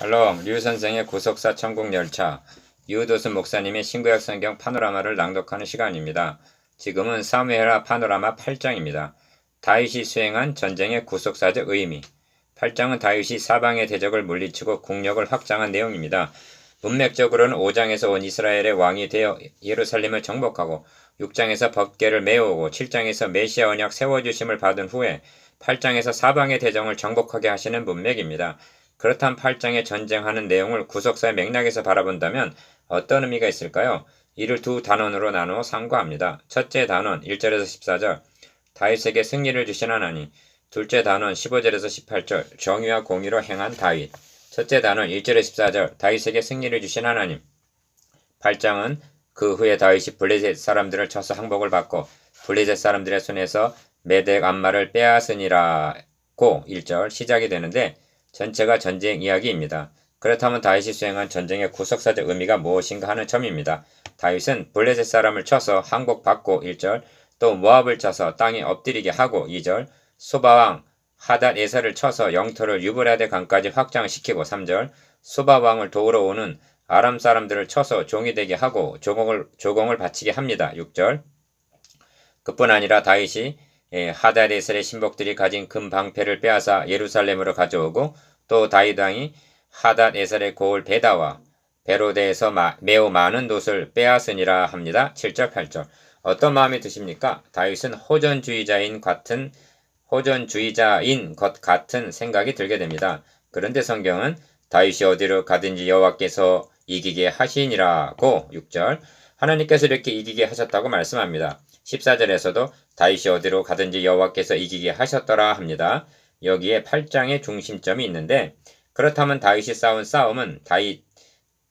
샬롬, 류 선생의 구속사 천국 열차, 유도순 목사님의 신구약 성경 파노라마를 낭독하는 시간입니다. 지금은 사무엘하 파노라마 8장입니다. 다윗이 수행한 전쟁의 구속사적 의미. 8장은 다윗이 사방의 대적을 물리치고 국력을 확장한 내용입니다. 문맥적으로는 5장에서 온 이스라엘의 왕이 되어 예루살렘을 정복하고 6장에서 법계를 메우고 7장에서 메시아 언약 세워주심을 받은 후에 8장에서 사방의 대정을 정복하게 하시는 문맥입니다. 그렇다면 8장에 전쟁하는 내용을 구속사의 맥락에서 바라본다면 어떤 의미가 있을까요? 이를 두 단원으로 나누어 상고합니다. 첫째 단원 1절에서 14절. 다윗에게 승리를 주신 하나님 둘째 단원 15절에서 18절. 정의와 공의로 행한 다윗. 첫째 단원 1절에서 14절. 다윗에게 승리를 주신 하나님. 8장은 그 후에 다윗이 블레셋 사람들을 쳐서 항복을 받고 블레셋 사람들의 손에서 메덱 암마를 빼앗으니라고 1절 시작이 되는데 전체가 전쟁 이야기입니다. 그렇다면 다윗이 수행한 전쟁의 구속사적 의미가 무엇인가 하는 점입니다. 다윗은 블레셋 사람을 쳐서 항복받고 1절, 또 모압을 쳐서 땅에 엎드리게 하고 2절, 소바왕 하닷 에사를 쳐서 영토를 유브라데 강까지 확장시키고 3절, 소바왕을 도우러 오는 아람 사람들을 쳐서 종이 되게 하고 조공을, 조공을 바치게 합니다. 6절. 그뿐 아니라 다윗이 예, 하다레셀의 신복들이 가진 금 방패를 빼앗아 예루살렘으로 가져오고 또 다윗 왕이 하닷에셀의 고을 베다와 베로데에서 마, 매우 많은 돛을 빼앗으니라 합니다. 7절 8절 어떤 마음이 드십니까? 다윗은 호전주의자인 같은 호전주의자인 것 같은 생각이 들게 됩니다. 그런데 성경은 다윗이 어디로 가든지 여호와께서 이기게 하시니라고 6절 하나님께서 이렇게 이기게 하셨다고 말씀합니다. 14절에서도 다윗이 어디로 가든지 여호와께서 이기게 하셨더라 합니다. 여기에 8장의 중심점이 있는데 그렇다면 다윗이 싸운 싸움은 다윗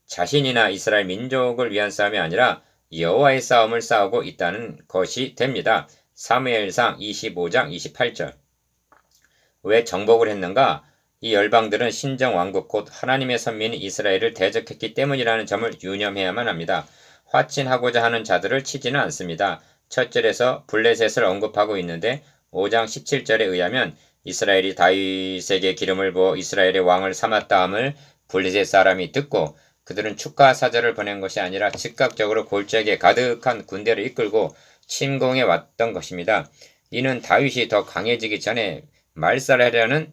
자신이나 이스라엘 민족을 위한 싸움이 아니라 여호와의 싸움을 싸우고 있다는 것이 됩니다. 사무엘상 25장 28절 왜 정복을 했는가? 이 열방들은 신정 왕국 곧 하나님의 선민인 이스라엘을 대적했기 때문이라는 점을 유념해야만 합니다. 화친하고자 하는 자들을 치지는 않습니다. 첫 절에서 블레셋을 언급하고 있는데 5장 17절에 의하면 이스라엘이 다윗에게 기름을 부어 이스라엘의 왕을 삼았다함을 블레셋 사람이 듣고 그들은 축하 사절을 보낸 것이 아니라 즉각적으로 골짜기에 가득한 군대를 이끌고 침공해 왔던 것입니다. 이는 다윗이 더 강해지기 전에 말살하려는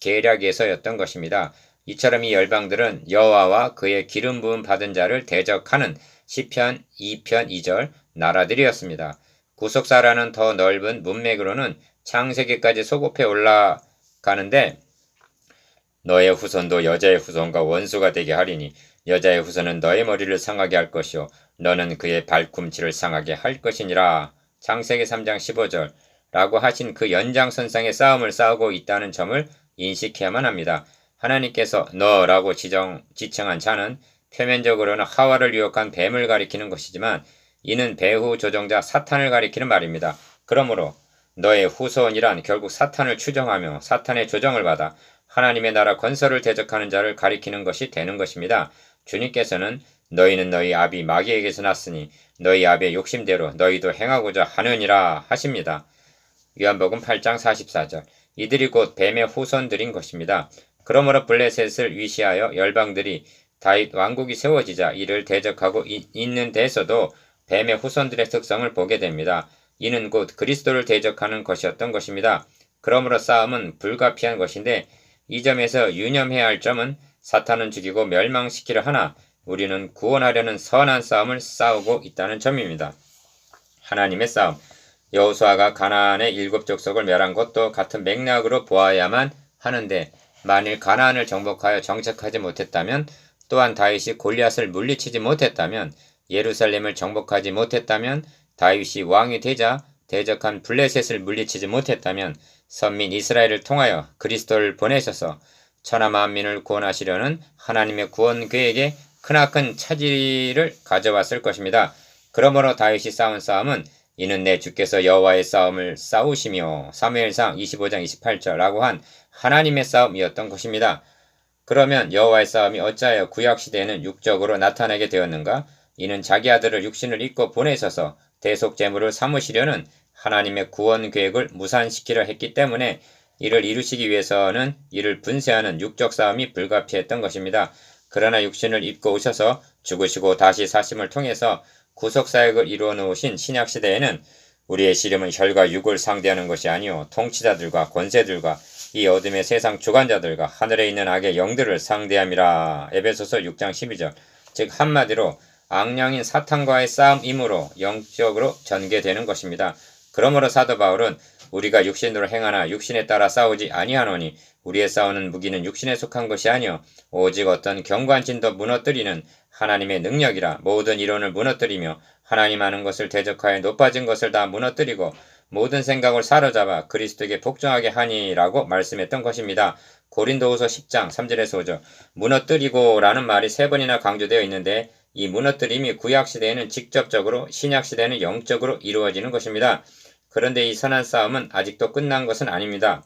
계략에서였던 것입니다. 이처럼 이 열방들은 여호와와 그의 기름 부음 받은 자를 대적하는 시편 2편 2절 나라들이었습니다. 구속사라는 더 넓은 문맥으로는 창세기까지 소급해 올라가는데 너의 후손도 여자의 후손과 원수가 되게 하리니 여자의 후손은 너의 머리를 상하게 할 것이요 너는 그의 발꿈치를 상하게 할 것이니라. 창세기 3장 15절 라고 하신 그 연장선상의 싸움을 싸우고 있다는 점을 인식해야만 합니다. 하나님께서 너라고 지정, 지칭한 자는 표면적으로는 하와를 유혹한 뱀을 가리키는 것이지만 이는 배후 조정자 사탄을 가리키는 말입니다. 그러므로 너의 후손이란 결국 사탄을 추정하며 사탄의 조정을 받아 하나님의 나라 건설을 대적하는 자를 가리키는 것이 되는 것입니다. 주님께서는 너희는 너희 아비 마귀에게서 났으니 너희 아비의 욕심대로 너희도 행하고자 하느니라 하십니다. 요한복음 8장 44절 이들이 곧 뱀의 후손들인 것입니다. 그러므로 블레셋을 위시하여 열방들이 다윗 왕국이 세워지자 이를 대적하고 이, 있는 데서도 뱀의 후손들의 특성을 보게 됩니다. 이는 곧 그리스도를 대적하는 것이었던 것입니다. 그러므로 싸움은 불가피한 것인데 이 점에서 유념해야 할 점은 사탄은 죽이고 멸망시키려 하나 우리는 구원하려는 선한 싸움을 싸우고 있다는 점입니다. 하나님의 싸움 여호수아가 가나안의 일곱 족속을 멸한 것도 같은 맥락으로 보아야만 하는데 만일 가나안을 정복하여 정착하지 못했다면 또한 다윗이 골리앗을 물리치지 못했다면 예루살렘을 정복하지 못했다면 다윗이 왕이 되자 대적한 블레셋을 물리치지 못했다면 선민 이스라엘을 통하여 그리스도를 보내셔서 천하 만민을 구원하시려는 하나님의 구원 계획에 크나큰 차질을 가져왔을 것입니다. 그러므로 다윗이 싸운 싸움은 이는 내 주께서 여호와의 싸움을 싸우시며 사무엘상 25장 28절라고 한 하나님의 싸움이었던 것입니다. 그러면 여호와의 싸움이 어찌하여 구약 시대에는 육적으로 나타나게 되었는가? 이는 자기 아들을 육신을 입고 보내셔서 대속 제물을 삼으시려는 하나님의 구원 계획을 무산시키려 했기 때문에 이를 이루시기 위해서는 이를 분쇄하는 육적 싸움이 불가피했던 것입니다. 그러나 육신을 입고 오셔서 죽으시고 다시 사심을 통해서 구속 사역을 이루어 놓으신 신약 시대에는 우리의 씨름은 혈과 육을 상대하는 것이 아니요 통치자들과 권세들과 이 어둠의 세상 주관자들과 하늘에 있는 악의 영들을 상대함이라. 에베소서 6장 12절. 즉 한마디로 악령인 사탄과의 싸움이므로 영적으로 전개되는 것입니다. 그러므로 사도 바울은 우리가 육신으로 행하나 육신에 따라 싸우지 아니하노니 우리의 싸우는 무기는 육신에 속한 것이 아니요 오직 어떤 경관진도 무너뜨리는 하나님의 능력이라 모든 이론을 무너뜨리며 하나님 하는 것을 대적하여 높아진 것을 다 무너뜨리고 모든 생각을 사로잡아 그리스도에게 복종하게 하니라고 말씀했던 것입니다. 고린도후서 10장 3절에서 5절 무너뜨리고라는 말이 세 번이나 강조되어 있는데 이 무너뜨림이 구약 시대에는 직접적으로 신약 시대에는 영적으로 이루어지는 것입니다. 그런데 이 선한 싸움은 아직도 끝난 것은 아닙니다.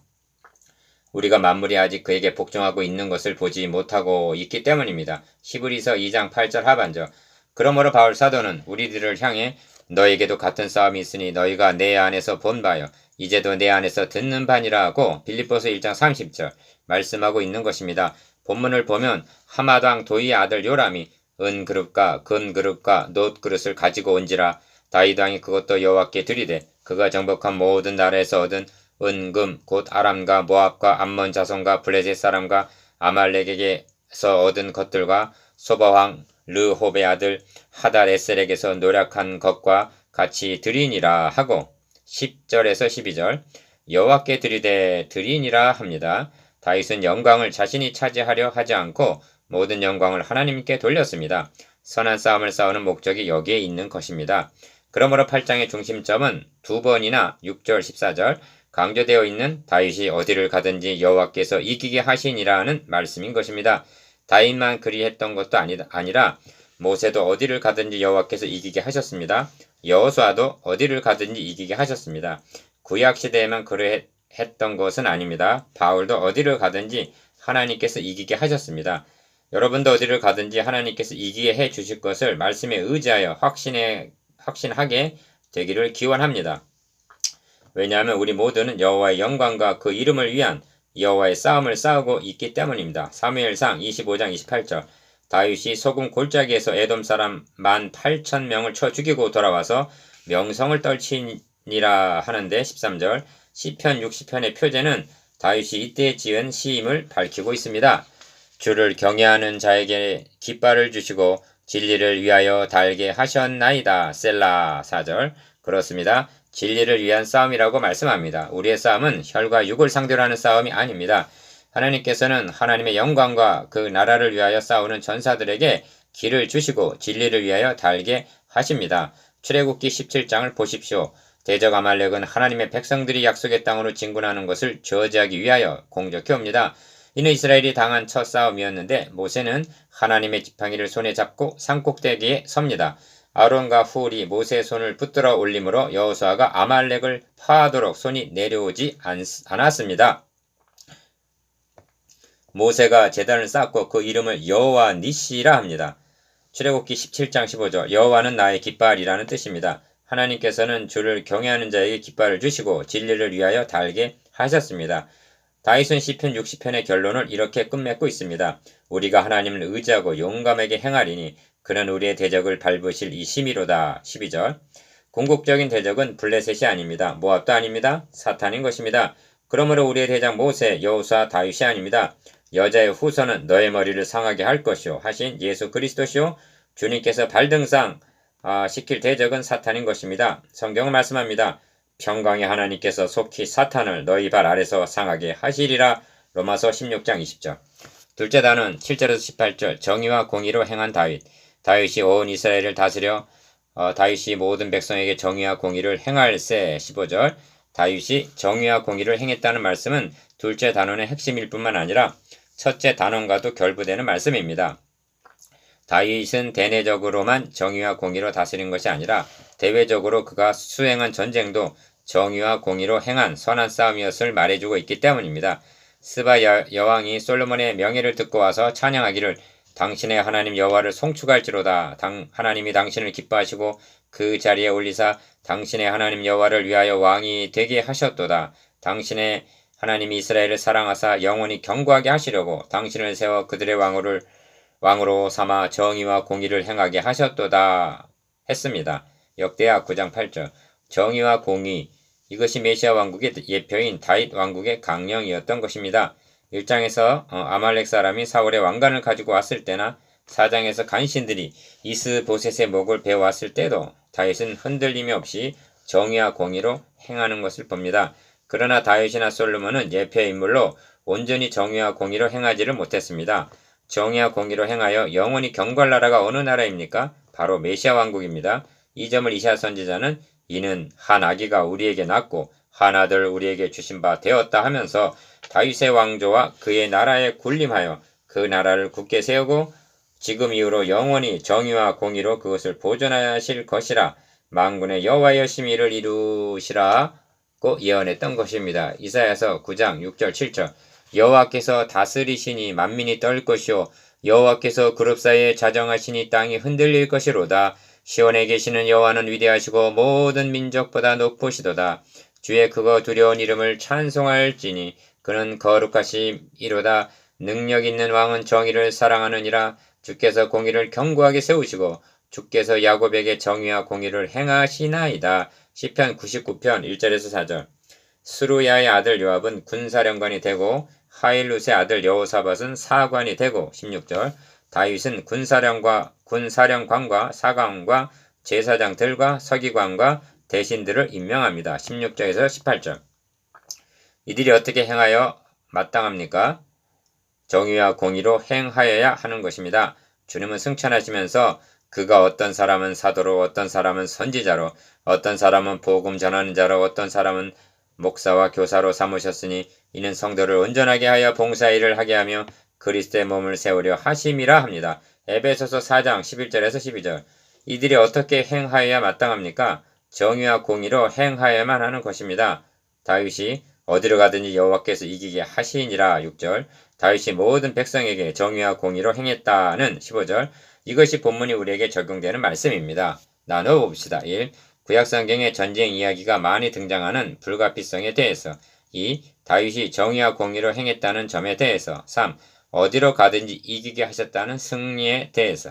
우리가 만물이 아직 그에게 복종하고 있는 것을 보지 못하고 있기 때문입니다. 히브리서 2장 8절 하반절. 그러므로 바울 사도는 우리들을 향해 너에게도 같은 싸움이 있으니 너희가 내 안에서 본 바요. 이제도 내 안에서 듣는 바니라 하고 빌립보서 1장 30절 말씀하고 있는 것입니다. 본문을 보면 하마당 도의 아들 요람이 은 그릇과 근 그릇과 놋 그릇을 가지고 온지라 다이당이 그것도 여호와께 드리되 그가 정복한 모든 나라에서 얻은 은금 곧 아람과 모압과 암몬 자손과 블레셋 사람과 아말렉에게서 얻은 것들과 소바왕 르호베 아들 하다레셀에게서 노력한 것과 같이 드리니라 하고 10절에서 12절 여호와께 드리되 드리니라 합니다. 다윗은 영광을 자신이 차지하려 하지 않고 모든 영광을 하나님께 돌렸습니다. 선한 싸움을 싸우는 목적이 여기에 있는 것입니다. 그러므로 8장의 중심점은 두 번이나 6절 14절 강조되어 있는 다윗이 어디를 가든지 여호와께서 이기게 하시니라는 말씀인 것입니다. 다윗만 그리했던 것도 아니라 모세도 어디를 가든지 여호와께서 이기게 하셨습니다. 여호수아도 어디를 가든지 이기게 하셨습니다. 구약 시대에만 그러했던 것은 아닙니다. 바울도 어디를 가든지 하나님께서 이기게 하셨습니다. 여러분도 어디를 가든지 하나님께서 이기게 해 주실 것을 말씀에 의지하여 확신에 확신하게 되기를 기원합니다. 왜냐하면 우리 모두는 여호와의 영광과 그 이름을 위한 여호와의 싸움을 싸우고 있기 때문입니다. 사무엘상 25장 28절 다윗이 소금 골짜기에서 에돔 사람 만 8천 명을 쳐 죽이고 돌아와서 명성을 떨치니라 하는데 13절 시편 60편의 표제는 다윗이 이때 지은 시임을 밝히고 있습니다. 주를 경외하는 자에게 깃발을 주시고 진리를 위하여 달게 하셨나이다. 셀라 4절 그렇습니다. 진리를 위한 싸움이라고 말씀합니다. 우리의 싸움은 혈과 육을 상대로 하는 싸움이 아닙니다. 하나님께서는 하나님의 영광과 그 나라를 위하여 싸우는 전사들에게 길을 주시고 진리를 위하여 달게 하십니다. 출애굽기 17장을 보십시오. 대적 아말렉은 하나님의 백성들이 약속의 땅으로 진군하는 것을 저지하기 위하여 공격해 옵니다. 이는 이스라엘이 당한 첫 싸움이었는데 모세는 하나님의 지팡이를 손에 잡고 산꼭대기에 섭니다. 아론과 훌이 모세의 손을 붙들어 올림으로 여호수아가 아말렉을 파하도록 손이 내려오지 않았습니다. 모세가 제단을 쌓고 그 이름을 여호와 니시라 합니다. 출애굽기 17장 15절 여호와는 나의 깃발이라는 뜻입니다. 하나님께서는 주를 경외하는 자에게 깃발을 주시고 진리를 위하여 달게 하셨습니다. 다윗은 시편 60편의 결론을 이렇게 끝맺고 있습니다. 우리가 하나님을 의지하고 용감하게 행하리니 그는 우리의 대적을 밟으실 이 심이로다. 12절. 궁극적인 대적은 블레셋이 아닙니다. 모압도 아닙니다. 사탄인 것입니다. 그러므로 우리의 대장 모세, 여호사, 다윗이 아닙니다. 여자의 후손은 너의 머리를 상하게 할 것이요 하신 예수 그리스도시요 주님께서 발등상 아, 시킬 대적은 사탄인 것입니다. 성경은 말씀합니다. 평강의 하나님께서 속히 사탄을 너희 발 아래서 상하게 하시리라 로마서 16장 20절 둘째 단은 7절에서 18절 정의와 공의로 행한 다윗 다윗이 온 이스라엘을 다스려 어, 다윗이 모든 백성에게 정의와 공의를 행할세 15절 다윗이 정의와 공의를 행했다는 말씀은 둘째 단원의 핵심일 뿐만 아니라 첫째 단원과도 결부되는 말씀입니다. 다윗은 대내적으로만 정의와 공의로 다스린 것이 아니라 대외적으로 그가 수행한 전쟁도 정의와 공의로 행한 선한 싸움이었을 말해주고 있기 때문입니다. 스바 여 왕이 솔로몬의 명예를 듣고 와서 찬양하기를 당신의 하나님 여호와를 송축할지로다. 당, 하나님이 당신을 기뻐하시고 그 자리에 올리사 당신의 하나님 여호와를 위하여 왕이 되게 하셨도다. 당신의 하나님이 이스라엘을 사랑하사 영원히 경고하게 하시려고 당신을 세워 그들의 왕으로 왕으로 삼아 정의와 공의를 행하게 하셨도다 했습니다. 역대하 9장 8절 정의와 공의 이것이 메시아 왕국의 예표인 다윗 왕국의 강령이었던 것입니다. 1장에서 어, 아말렉 사람이 사울의 왕관을 가지고 왔을 때나 4장에서 간신들이 이스보셋의 목을 베어왔을 때도 다윗은 흔들림이 없이 정의와 공의로 행하는 것을 봅니다. 그러나 다윗이나 솔로몬은 예표의 인물로 온전히 정의와 공의로 행하지를 못했습니다. 정의와 공의로 행하여 영원히 경과할 나라가 어느 나라입니까? 바로 메시아 왕국입니다. 이 점을 이샤 선지자는 이는 한 아기가 우리에게 낳고 한 아들 우리에게 주신 바 되었다 하면서 다윗의 왕조와 그의 나라에 군림하여 그 나라를 굳게 세우고 지금 이후로 영원히 정의와 공의로 그것을 보존하실 것이라 만군의 여호와의 이를 이루시라고 예언했던 것입니다. 이사야서 9장 6절 7절 여호와께서 다스리시니 만민이 떨 것이요 여호와께서 그룹 사이에 자정하시니 땅이 흔들릴 것이로다. 시온에 계시는 여호와는 위대하시고 모든 민족보다 높으시도다. 주의 그거 두려운 이름을 찬송할지니 그는 거룩하시이로다. 능력 있는 왕은 정의를 사랑하느니라. 주께서 공의를 견고하게 세우시고 주께서 야곱에게 정의와 공의를 행하시나이다. 시편 99편 1절에서 4절. 스루야의 아들 요압은 군사령관이 되고 하일룻의 아들 여호사밧은 사관이 되고 16절. 다윗은 군사령과 군사령관과 사관과 제사장들과 서기관과 대신들을 임명합니다. 16절에서 18절. 이들이 어떻게 행하여 마땅합니까? 정의와 공의로 행하여야 하는 것입니다. 주님은 승천하시면서 그가 어떤 사람은 사도로 어떤 사람은 선지자로 어떤 사람은 복음 전하는 자로 어떤 사람은 목사와 교사로 삼으셨으니 이는 성도를 온전하게 하여 봉사일을 하게 하며 그리스도의 몸을 세우려 하심이라 합니다. 에베소서 4장 11절에서 12절 이들이 어떻게 행하여야 마땅합니까? 정의와 공의로 행하여야만 하는 것입니다. 다윗이 어디로 가든지 여호와께서 이기게 하시니라 6절 다윗이 모든 백성에게 정의와 공의로 행했다는 15절 이것이 본문이 우리에게 적용되는 말씀입니다. 나눠봅시다. 1. 구약성경의 전쟁 이야기가 많이 등장하는 불가피성에 대해서 2. 다윗이 정의와 공의로 행했다는 점에 대해서 3. 어디로 가든지 이기게 하셨다는 승리에 대해서